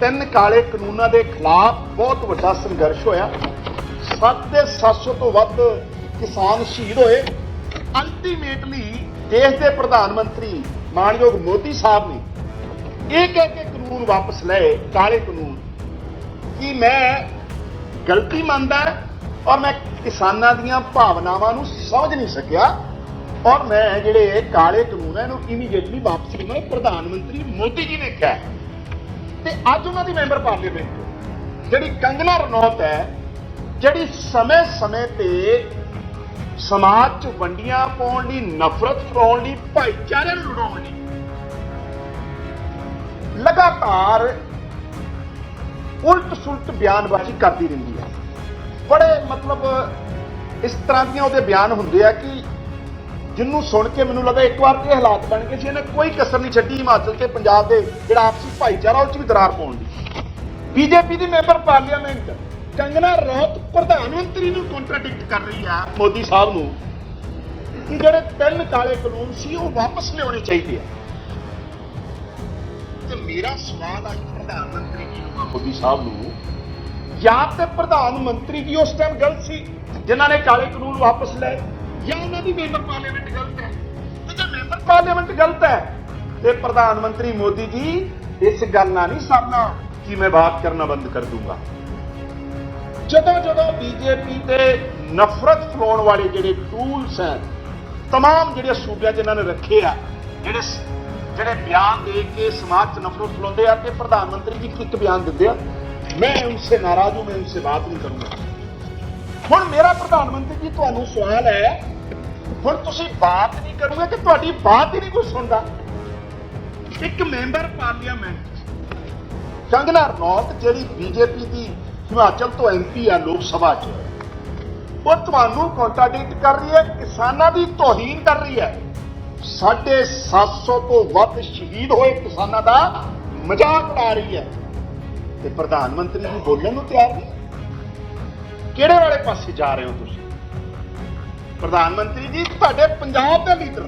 ਤਿੰਨ ਕਾਲੇ ਕਾਨੂੰਨਾਂ ਦੇ ਖਿਲਾਫ ਬਹੁਤ ਵੱਡਾ ਸੰਘਰਸ਼ ਹੋਇਆ। 7 ਦੇ 700 ਤੋਂ ਵੱਧ ਕਿਸਾਨ ਸ਼ਹੀਦ ਹੋਏ। ਅਲਟੀਮੇਟਲੀ ਦੇਸ਼ ਦੇ ਪ੍ਰਧਾਨ ਮੰਤਰੀ ਮਾਨਯੋਗ ਮੋਦੀ ਸਾਹਿਬ ਨੇ ਇਹ ਕਹਿ ਕੇ ਕਾਨੂੰਨ ਵਾਪਸ ਲਏ, ਕਾਲੇ ਕਾਨੂੰਨ, ਕਿ ਮੈਂ ਗਲਤੀ ਮੰਨਦਾ ਔਰ ਮੈਂ ਕਿਸਾਨਾਂ ਦੀਆਂ ਭਾਵਨਾਵਾਂ ਨੂੰ ਸਮਝ ਨਹੀਂ ਸਕਿਆ ਔਰ ਮੈਂ ਜਿਹੜੇ ਕਾਲੇ ਕਾਨੂੰਨ ਹੈ, ਇਹਨੂੰ ਇਮੀਡੀਏਟਲੀ ਵਾਪਸ ਲੈਣਾ ਪ੍ਰਧਾਨ ਮੰਤਰੀ ਮੋਦੀ ਜੀ ਨੇ ਕਿਹਾ ਤੇ ਅੱਜ ਉਹਨਾਂ ਦੀ ਮੈਂਬਰ ਪਾਰਲੀਮੈਂਟ ਜਿਹੜੀ ਕੰਗਨਾ ਰਣੌਤ ਹੈ, ਜਿਹੜੀ ਸਮੇਂ-ਸਮੇਂ ਤੇ ਸਮਾਜ 'ਚ ਵੰਡੀਆਂ ਪਾਉਣ ਲਈ, ਨਫ਼ਰਤ ਫੈਲਾਉਣ ਲਈ, ਭਾਈਚਾਰੇ ਨੂੰ ਲੜਾਉਣ ਲਈ ਲਗਾਤਾਰ ਉਲਟ ਸੁਲਟ ਬਿਆਨਬਾਜ਼ੀ ਕਰਦੀ ਰਹਿੰਦੀ ਹੈ। ਬੜੇ ਮਤਲਬ ਇਸ ਤਰ੍ਹਾਂ ਦੀਆਂ ਉਹਦੇ ਬਿਆਨ ਹੁੰਦੇ ਆ ਕਿ ਜਿੰਨੂੰ ਸੁਣ ਕੇ ਮੈਨੂੰ ਲੱਗਾ ਇੱਕ ਵਾਰ ਇਹ ਹਾਲਾਤ ਬਣ ਗਏ ਸੀ, ਇਹਨੇ ਕੋਈ ਕਸਰ ਨਹੀਂ ਛੱਡੀ ਹਿਮਾਚਲ ਤੇ ਪੰਜਾਬ ਦੇ ਜਿਹੜਾ ਆਪਸੀ ਭਾਈਚਾਰਾ, ਉਹ 'ਚ ਵੀ ਦਰਾਰ ਪਾਉਣ ਦੀ। ਬੀਜੇਪੀ ਦੀ ਮੈਂਬਰ ਪਾਰਲੀਮੈਂਟ ਕੰਗਨਾ ਰਣੌਤ ਪ੍ਰਧਾਨ ਮੰਤਰੀ ਨੂੰ ਕੰਟਰਡਿਕਟ ਕਰ ਰਹੀ ਆ ਮੋਦੀ ਸਾਹਿਬ ਨੂੰ ਕਿ ਜਿਹੜੇ ਤਿੰਨ ਕਾਲੇ ਕਾਨੂੰਨ ਸੀ, ਉਹ ਵਾਪਸ ਲਿਆਉਣੇ ਚਾਹੀਦੇ ਆ। ਤੇ ਮੇਰਾ ਸਵਾਲ ਅੱਜ ਪ੍ਰਧਾਨ ਮੰਤਰੀ ਜੀ ਨੂੰ, ਮੋਦੀ ਸਾਹਿਬ ਨੂੰ, ਜਾਂ ਤੇ ਪ੍ਰਧਾਨ ਮੰਤਰੀ ਜੀ ਉਸ ਟਾਈਮ ਗਲਤ ਸੀ, ਜਿਨ੍ਹਾਂ ਨੇ ਕਾਲੇ ਕਾਨੂੰਨ ਵਾਪਸ ਲਏ। ਜਾਂ ਉਹਨਾਂ ਦੀ ਮੈਂਬਰ ਪਾਰਲੀਮੈਂਟ ਗਲਤ ਹੈ ਤੇ ਜੇ ਮੈਂਬਰ ਪਾਰਲੀਮੈਂਟ ਗਲਤ ਹੈ ਤੇ ਪ੍ਰਧਾਨ ਮੰਤਰੀ ਮੋਦੀ ਜੀ ਇਸ ਗੱਲ ਨਾਲ ਨਹੀਂ ਸਾਹਮਣਾ ਕਿ ਮੈਂ ਬਾਤ ਕਰਨਾ ਬੰਦ ਕਰ ਦੂੰਗਾ ਜਦੋਂ ਜਦੋਂ ਬੀਜੇਪੀ ਤੇ ਨਫ਼ਰਤ ਫਲਾਉਣ ਵਾਲੇ ਜਿਹੜੇ ਟੂਲਸ ਹੈ तमाम ਜਿਹੜੇ ਸੂਬਿਆਂ 'ਚ ਇਹਨਾਂ ਨੇ ਰੱਖੇ ਆ ਜਿਹੜੇ ਸ- ਜਿਹੜੇ ਬਿਆਨ ਦੇ ਕੇ ਸਮਾਜ 'ਚ ਨਫ਼ਰਤ ਫਲਾਉਂਦੇ ਆ ਤੇ ਪ੍ਰਧਾਨ ਮੰਤਰੀ ਜੀ ਇੱਕ ਬਿਆਨ ਦਿੰਦੇ ਆ ਮੈਂ ਉਨਸੇ ਨਾਰਾਜ਼ ਹੂੰ ਮੈਂ ਉਨਸੇ ਬਾਤ ਨਹੀਂ ਕਰੂੰਗਾ ਹੁਣ ਮੇਰਾ ਪ੍ਰਧਾਨ ਮੰਤਰੀ ਜੀ ਤੁਹਾਨੂੰ ਸਵਾਲ ਹੈ, ਹੁਣ ਤੁਸੀਂ ਬਾਤ ਨਹੀਂ ਕਰੋਗੇ ਕਿ ਤੁਹਾਡੀ ਬਾਤ ਹੀ ਨਹੀਂ ਕੋਈ ਸੁਣਦਾ। ਇੱਕ ਮੈਂਬਰ ਪਾਰਲੀਮੈਂਟ ਕੰਗਨਾ ਰਣੌਤ, ਜਿਹੜੀ ਬੀਜੇਪੀ ਦੀ ਹਿਮਾਚਲ ਤੋਂ ਐਮਪੀ ਆ ਲੋਕ ਸਭਾ 'ਚ, ਉਹ ਤੁਹਾਨੂੰ ਕੰਟਰਡਿਕਟ ਕਰ ਰਹੀ ਹੈ, ਕਿਸਾਨਾਂ ਦੀ ਤੋਹੀਨ ਕਰ ਰਹੀ ਹੈ। 750 ਤੋਂ ਵੱਧ ਸ਼ਹੀਦ ਹੋਏ ਕਿਸਾਨਾਂ ਦਾ ਮਜ਼ਾਕ ਉਡਾ ਰਹੀ ਹੈ। ਤੇ ਪ੍ਰਧਾਨ ਮੰਤਰੀ ਜੀ ਬੋਲਣ ਨੂੰ ਤਿਆਰ ਨਹੀਂ? ਕਿਹੜੇ ਵਾਲੇ ਪਾਸੇ ਜਾ ਰਹੇ ਹੋ ਤੁਸੀਂ? ਪ੍ਰਧਾਨ ਮੰਤਰੀ ਜੀ, ਤੁਹਾਡੇ ਪੰਜਾਬ ਦੇ ਲੀਡਰ।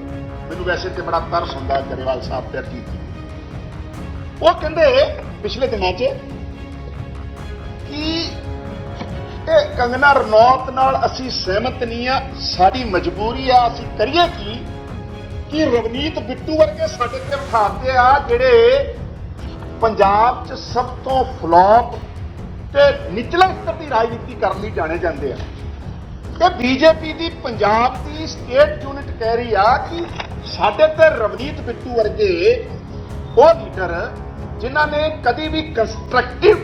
ਮੈਨੂੰ ਵੈਸੇ ਤੇ ਬੜਾ ਤਰਸ ਹੁੰਦਾ ਗਰੇਵਾਲ ਸਾਹਿਬ ਤੇ ਅਰਜੀਤ ਜੀ। ਉਹ ਕਹਿੰਦੇ, ਪਿਛਲੇ ਦਿਨਾਂ 'ਚ ਕਿ ਇਹ ਕੰਗਨਾ ਰਣੌਤ ਨਾਲ ਅਸੀਂ ਸਹਿਮਤ ਨਹੀਂ ਆ, ਸਾਡੀ ਮਜਬੂਰੀ ਆ, ਅਸੀਂ ਕਰੀਏ ਕੀ? ਕਿ ਰਵਨੀਤ ਬਿੱਟੂ ਵਰਗੇ ਸਾਡੇ ਤੇ ਬਿਠਾਤੇ ਆ, ਜਿਹੜੇ ਪੰਜਾਬ 'ਚ ਸਭ ਤੋਂ ਫਲॉप ਤੇ ਨਿਚਲੇ ਸਤਰ ਦੀ ਰਾਜਨੀਤੀ ਕਰਨ ਲਈ ਜਾਣੇ ਜਾਂਦੇ ਆ। ਕਿ ਬੀਜੇਪੀ ਦੀ ਪੰਜਾਬ ਦੀ ਸਟੇਟ ਯੂਨਿਟ ਕਹਿ ਰਹੀ ਆ ਕਿ ਸਾਡੇ ਤੇ ਰਵਨੀਤ ਬਿੱਟੂ ਵਰਗੇ ਉਹ ਲੀਡਰ ਜਿਨ੍ਹਾਂ ਨੇ ਕਦੀ ਵੀ ਕੰਸਟਰਕਟਿਵ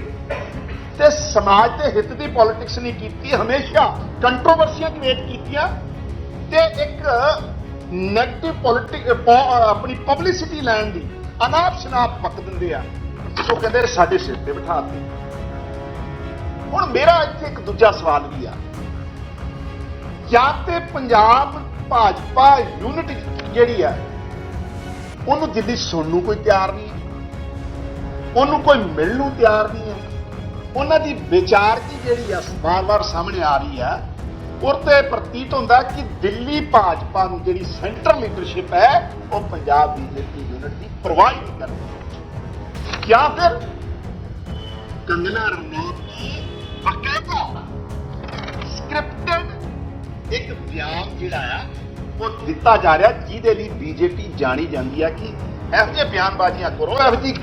ਤੇ ਸਮਾਜ ਦੇ ਹਿੱਤ ਦੀ ਪੋਲਿਟਿਕਸ ਨਹੀਂ ਕੀਤੀ, ਹਮੇਸ਼ਾ ਕੰਟਰੋਵਰਸੀਆਂ ਕ੍ਰੀਏਟ ਕੀਤੀਆਂ ਤੇ ਇੱਕ ਨੈਗੇਟਿਵ ਪੋਲਿਟਿਕ ਆਪਣੀ ਪਬਲਿਸਿਟੀ ਲੈਣ ਦੀ ਅਨਾਪ ਸ਼ਨਾਪ ਪੱਕ ਦਿੰਦੇ ਆ। ਉਹ ਕਹਿੰਦੇ ਸਾਡੇ ਸਿਰ ਤੇ ਬਿਠਾ ਦਿੱਤੇ। ਹੁਣ ਮੇਰਾ ਇੱਥੇ ਇੱਕ ਦੂਜਾ ਸਵਾਲ ਵੀ ਆ। ਜਾਂ ਤੇ ਪੰਜਾਬ ਭਾਜਪਾ ਯੂਨਿਟ ਜਿਹੜੀ ਆ, ਉਹਨੂੰ ਦਿੱਲੀ ਸੁਣਨ ਨੂੰ ਕੋਈ ਤਿਆਰ ਨਹੀਂ ਉਹਨੂੰ ਕੋਈ ਮਿਲਣ ਨੂੰ ਤਿਆਰ ਨਹੀਂ ਹੈ। ਉਹਨਾਂ ਦੀ ਵਿਚਾਰਕੀ ਜਿਹੜੀ ਆ, ਵਾਰ-ਵਾਰ ਸਾਹਮਣੇ ਆ ਰਹੀ ਆ ਉਹ ਤੇ ਪ੍ਰਤੀਤ ਹੁੰਦਾ ਕਿ ਦਿੱਲੀ ਭਾਜਪਾ ਨੂੰ ਜਿਹੜੀ ਸੈਂਟਰ ਲੀਡਰਸ਼ਿਪ ਹੈ, ਉਹ ਪੰਜਾਬ ਬੀਜੇਪੀ ਯੂਨਿਟ ਦੀ ਪਰਵਾਹ ਹੀ ਨਹੀਂ ਕਰਦੀ। ਜਾਂ ਫਿਰ ਕੰਗਨਾ ਰਣੌਤ ਦੀ ਸਕ੍ਰਿਪਟਡ ਇੱਕ ਬਿਆਨ ਜਿਹੜਾ ਆ, ਉਹ ਦਿੱਤਾ ਜਾ ਰਿਹਾ ਜਿਹਦੇ ਲਈ ਬੀਜੇਪੀ ਜਾਣੀ ਜਾਂਦੀ ਆ ਕਿ ਇਹੋ ਜਿਹੇ ਬਿਆਨਬਾਜ਼ੀਆਂ ਕਰੋ, ਇਹੋ ਜਿਹੀ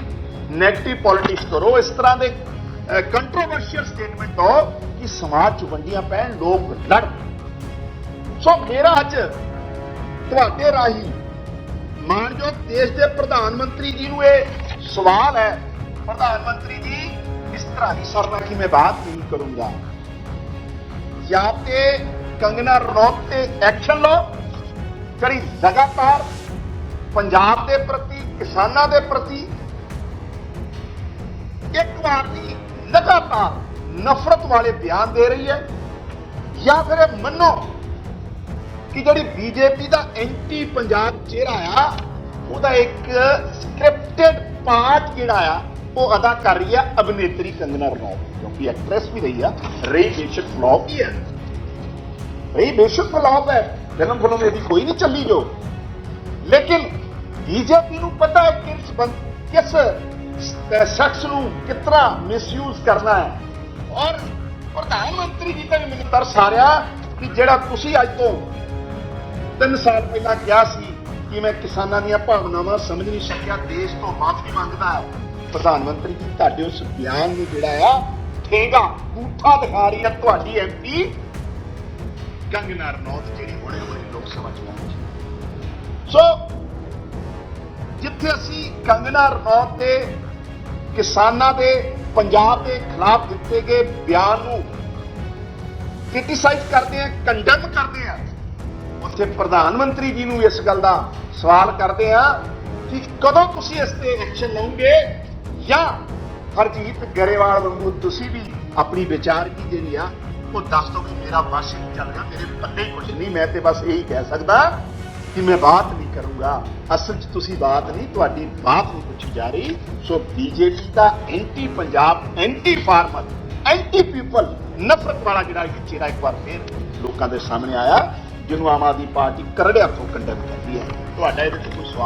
ਨੈਗੇਟਿਵ ਪੋਲਿਟਿਕਸ ਕਰੋ, ਇਸ ਤਰ੍ਹਾਂ ਦੇ ਕੰਟਰੋਵਰਸ਼ੀਅਲ ਸਟੇਟਮੈਂਟ ਦੋ ਕਿ ਸਮਾਜ 'ਚ ਵੰਡੀਆਂ ਪੈਣ, ਲੋਕ ਲੜ ਸੋ ਮੇਰਾ ਅੱਜ ਤੁਹਾਡੇ ਰਾਹੀਂ ਮਾਨਯੋਗ ਦੇਸ਼ ਦੇ ਪ੍ਰਧਾਨ ਮੰਤਰੀ ਜੀ ਨੂੰ ਇਹ ਸਵਾਲ ਹੈ। ਪ੍ਰਧਾਨ ਮੰਤਰੀ ਜੀ ਇਸ ਤਰ੍ਹਾਂ ਦੀ ਸਰਨਾ ਕਿ ਮੈਂ ਬਾਤ ਨਹੀਂ ਕਰੂੰਗਾ ਜਾਂ ਤੇ ਕੰਗਨਾ ਰਣੌਤ ਤੇ ਐਕਸ਼ਨ ਲਓ ਲਗਾਤਾਰ ਪੰਜਾਬ ਦੇ ਪ੍ਰਤੀ ਕਿਸਾਨਾਂ ਦੇ ਪ੍ਰਤੀ ਇੱਕ ਵਾਰ ਨਹੀਂ ਲਗਾਤਾਰ ਨਫ਼ਰਤ ਵਾਲੇ ਬਿਆਨ ਦੇ ਰਹੀ ਹੈ ਜਾਂ ਫਿਰ ਇਹ ਮੰਨੋ ਕਿ ਜਿਹੜੀ ਬੀਜੇਪੀ ਦਾ ਐਂਟੀ ਪੰਜਾਬ ਚਿਹਰਾ ਆ ਉਹਦਾ ਇੱਕ ਸਕ੍ਰਿਪਟਡ ਪਾਰਟ ਜਿਹੜਾ ਆ ਉਹ ਅਦਾ ਕਰ ਰਹੀ ਆ ਅਭਿਨੇਤਰੀ ਕੰਗਨਾ ਰਣੌਤ ਕਿਉਂਕਿ ਐਕਟ੍ਰੈਸ ਵੀ ਰਹੀ ਆ ਰਹੀ ਬੇਸ਼ੱਕ ਫਲॉप ਹੀ ਹੈ। ਰਹੀ ਬੇਸ਼ੱਕ ਫਲॉप ਹੈ ਜਨਮ ਫਿਲਮ ਇਹਦੀ ਕੋਈ ਨਹੀਂ ਚੱਲੀ ਜੋ। ਲੇਕਿਨ ਬੀਜੇਪੀ ਨੂੰ ਪਤਾ ਹੈ ਕਿਸ ਕਿਸ ਸ਼ਖਸ ਨੂੰ ਕਿਤਨਾ ਮਿਸਯੂਜ਼ ਕਰਨਾ ਹੈ। ਔਰ ਪ੍ਰਧਾਨ ਮੰਤਰੀ ਜੀ ਤੇ ਵੀ ਮੈਨੂੰ ਤਰਸ ਆ ਰਿਹਾ ਕਿ ਜਿਹੜਾ ਤੁਸੀਂ ਅੱਜ ਤੋਂ 3 ਸਾਲ ਪਹਿਲਾਂ ਕਿਹਾ ਸੀ ਕਿ ਮੈਂ ਕਿਸਾਨਾਂ ਦੀਆਂ ਭਾਵਨਾਵਾਂ ਸਮਝ ਨਹੀਂ ਸਕਿਆ, ਦੇਸ਼ ਤੋਂ ਮਾਫੀ ਮੰਗਦਾ ਹੈ। ਪ੍ਰਧਾਨ ਮੰਤਰੀ ਜੀ, ਤੁਹਾਡੇ ਉਸ ਬਿਆਨ ਨੂੰ ਜਿਹੜਾ ਆ, ਠੇਗਾ ਬੂਠਾ ਦਿਖਾ ਰਹੀ ਹੈ ਤੁਹਾਡੀ ਐਮਪੀ ਕੰਗਨਾ ਰਣੌਤ ਜਿਹੜੀ ਹੁਣੇ ਹੁਣੇ ਲੋਕ ਸਭਾ ਚ ਆਈ ਸੋ ਜਿੱਥੇ ਅਸੀਂ ਕੰਗਨਾ ਰਣੌਤ ਦੇ ਕਿਸਾਨਾਂ ਦੇ ਪੰਜਾਬ ਦੇ ਖਿਲਾਫ ਦਿੱਤੇ ਗਏ ਬਿਆਨ ਨੂੰ ਕ੍ਰਿਟਿਸਾਈਜ਼ ਕਰਦੇ ਆ ਕੰਡਮ ਕਰਦੇ ਆ, ਉੱਥੇ ਪ੍ਰਧਾਨ ਮੰਤਰੀ ਜੀ ਨੂੰ ਇਸ ਗੱਲ ਦਾ ਸਵਾਲ ਕਰਦੇ ਆ ਕਿ ਕਦੋਂ ਤੁਸੀਂ ਇਸ ਤੇ ਐਕਸ਼ਨ ਲਓਗੇ? ਜਾਂ ਹਰਜੀਤ ਗਰੇਵਾਲ ਵਾਂਗੂ ਤੁਸੀਂ ਵੀ ਆਪਣੀ ਵਿਚਾਰਗੀ ਜਿਹੜੀ ਆ, ਉਹ ਦੱਸ ਦੋ ਕਿ ਮੇਰਾ ਵਸ਼ ਨਹੀਂ ਚੱਲ ਰਿਹਾ, ਮੇਰੇ ਪੱਲੇ ਕੁਝ ਨਹੀਂ। ਮੈਂ ਤੇ ਬਸ ਇਹੀ ਕਹਿ ਸਕਦਾ ਕਿ ਮੈਂ ਬਾਤ ਨਹੀਂ ਕਰੂੰਗਾ। ਅਸਲ 'ਚ ਤੁਸੀਂ ਬਾਤ ਨਹੀਂ, ਤੁਹਾਡੀ ਬਾਤ ਨਹੀਂ ਪੁੱਛੀ ਜਾ ਰਹੀ। ਸੋ ਬੀਜੇਪੀ ਦਾ anti Punjab, anti farmer, anti people ਨਫ਼ਰਤ ਵਾਲਾ ਜਿਹੜਾ ਇਹ ਚਿਹਰਾ ਇੱਕ ਵਾਰ ਫੇਰ ਲੋਕਾਂ ਦੇ ਸਾਹਮਣੇ ਆਇਆ, ਜਿਹਨੂੰ ਆਮ ਆਦਮੀ ਪਾਰਟੀ ਕਰੜਿਆਂ ਤੋਂ ਕੰਡਮ ਕਰਦੀ ਹੈ। ਤੁਹਾਡਾ ਇਹਦੇ ਤੇ ਕੋਈ